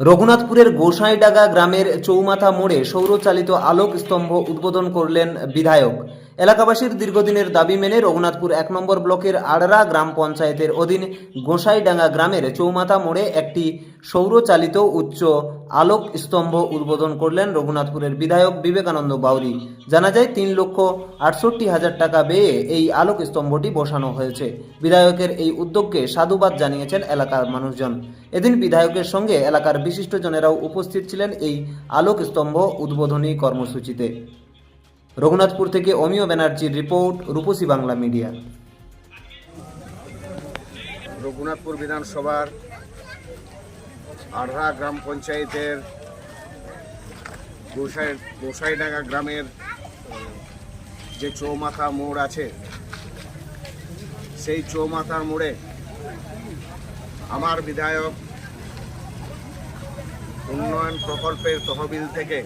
রঘুনাথপুরের গোসাইডাঙ্গা গ্রামের চৌমাথা মোড়ে সৌরচালিত আলোক স্তম্ভ উদ্বোধন করলেন বিধায়ক। এলাকাবাসীর দীর্ঘদিনের দাবি মেনে রঘুনাথপুর এক নম্বর ব্লকের আড়রা গ্রাম পঞ্চায়েতের অধীন গোসাইডাঙ্গা গ্রামের চৌমাথা মোড়ে একটি সৌরচালিত উচ্চ আলোক স্তম্ভ উদ্বোধন করলেন রঘুনাথপুরের বিধায়ক বিবেকানন্দ বাউরি। জানা যায়, তিন লক্ষ আটষট্টি হাজার টাকা ব্যয়ে এই আলোক স্তম্ভটি বসানো হয়েছে। বিধায়কের এই উদ্যোগকে সাধুবাদ জানিয়েছেন এলাকার মানুষজন। এদিন বিধায়কের সঙ্গে এলাকার বিশিষ্টজনেরাও উপস্থিত ছিলেন এই আলোক স্তম্ভ উদ্বোধনী কর্মসূচিতে। রঘুনাথপুর থেকে অমিয় ব্যানার্জির রিপোর্ট, রূপসী বাংলা মিডিয়া। রঘুনাথপুর বিধানসভার আড়হা গ্রাম পঞ্চায়েতের গোসাই গোসাইডাঙ্গা গ্রামের যে চৌমাথা মোড় আছে, সেই চৌমাথার মোড়ে আমার বিধায়ক উন্নয়ন প্রকল্পের তহবিল থেকে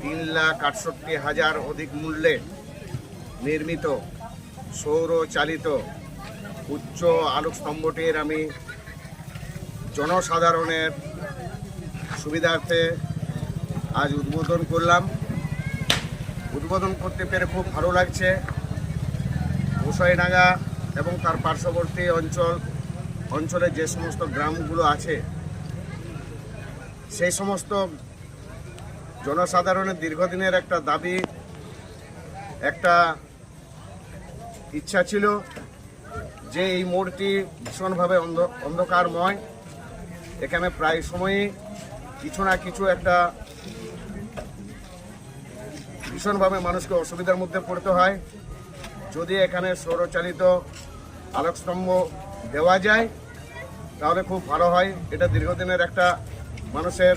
তিন লাখ আটষট্টি হাজার অধিক মূল্যে নির্মিত, সৌরচালিত উচ্চ আলোক স্তম্ভটির আমি জনসাধারণের সুবিধার্থে আজ উদ্বোধন করলাম। উদ্বোধন করতে পেরে খুব ভালো লাগছে। গোসাইডাঙ্গা এবং তার পার্শ্ববর্তী অঞ্চল অঞ্চলে যে সমস্ত গ্রামগুলো আছে, সেই সমস্ত জনসাধারণের দীর্ঘদিনের একটা দাবি, একটা ইচ্ছা ছিল যে এই মোড়টি ভীষণভাবে অন্ধ, অন্ধকারময়। এখানে প্রায় সময়ই কিছু না কিছু একটা ভীষণভাবে মানুষকে অসুবিধার মধ্যে পড়তে হয়। যদি এখানে সৌরচালিত আলোকস্তম্ভ দেওয়া যায়, তাহলে খুব ভালো হয়। এটা দীর্ঘদিনের একটা মানুষের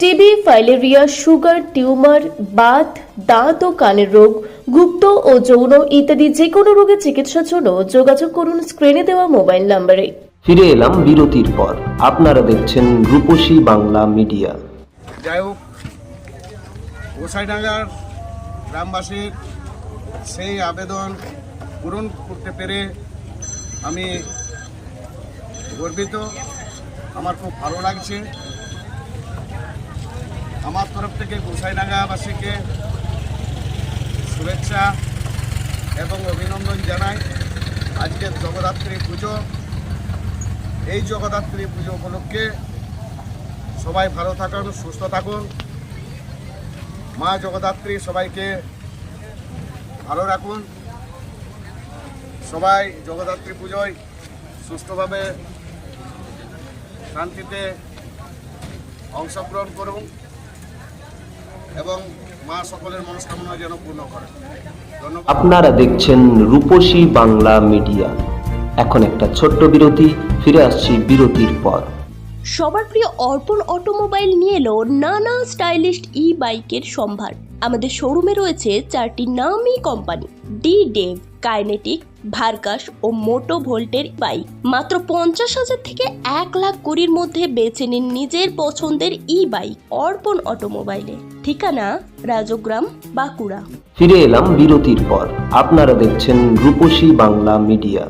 TB filaria sugar tumour Baat দাঁত ও কানের রোগ গুপ্ত ও যৌন ইত্যাদি যে কোনো রোগের চিকিৎসার জন্য যোগাযোগ করুন স্ক্রিনে দেওয়া মোবাইল নম্বরে ফিরে এলাম বিরতির পর। আপনারা দেখছেন রূপসী বাংলা মিডিয়া। যাই হোক গোসাইডাঙ্গার গ্রামবাসীর সেই আবেদন পূরণ করতে পেরে আমি গর্বিত। আমার খুব ভালো লাগছে। আমার তরফ থেকে গোসাইডাঙ্গাবাসীকে শুভেচ্ছা এবং অভিনন্দন জানাই। আজকের জগদ্ধাত্রী পুজো, এই জগদ্ধাত্রী পুজো উপলক্ষে সবাই ভালো থাকুন, সুস্থ থাকুন। মা জগদ্ধাত্রী সবাইকে ভালো রাখুন। সবাই জগদ্ধাত্রী পুজোয় সুস্থভাবে শান্তিতে অংশগ্রহণ করুন। এবং মা সকলের মনস্কামনা যেন পূর্ণ করেন আপনারা দেখছেন রূপসী বাংলা মিডিয়া। এখন একটা ছোট্ট বিরতি ফিরে আসছি বিরতির পর। সবার প্রিয় অর্পণ অটোমোবাইল নিয়ে এলো নানা স্টাইলিশ ই বাইকের সম্ভার। আমাদের শোরুমে রয়েছে চারটি নামি কোম্পানি ডি ডেভ কাইনেটিক ভার্কাস ও মোটো ভোল্টের বাইক। মাত্র পঞ্চাশ হাজার থেকে এক লাখ কুড়ির মধ্যে বেছে নিন নিজের পছন্দের ই বাইক অর্পণ অটোমোবাইলে। ঠিকানা রাজগ্রাম বাঁকুড়া। ফিরে এলাম বিরতির পর। আপনারা দেখছেন রূপসী বাংলা মিডিয়া।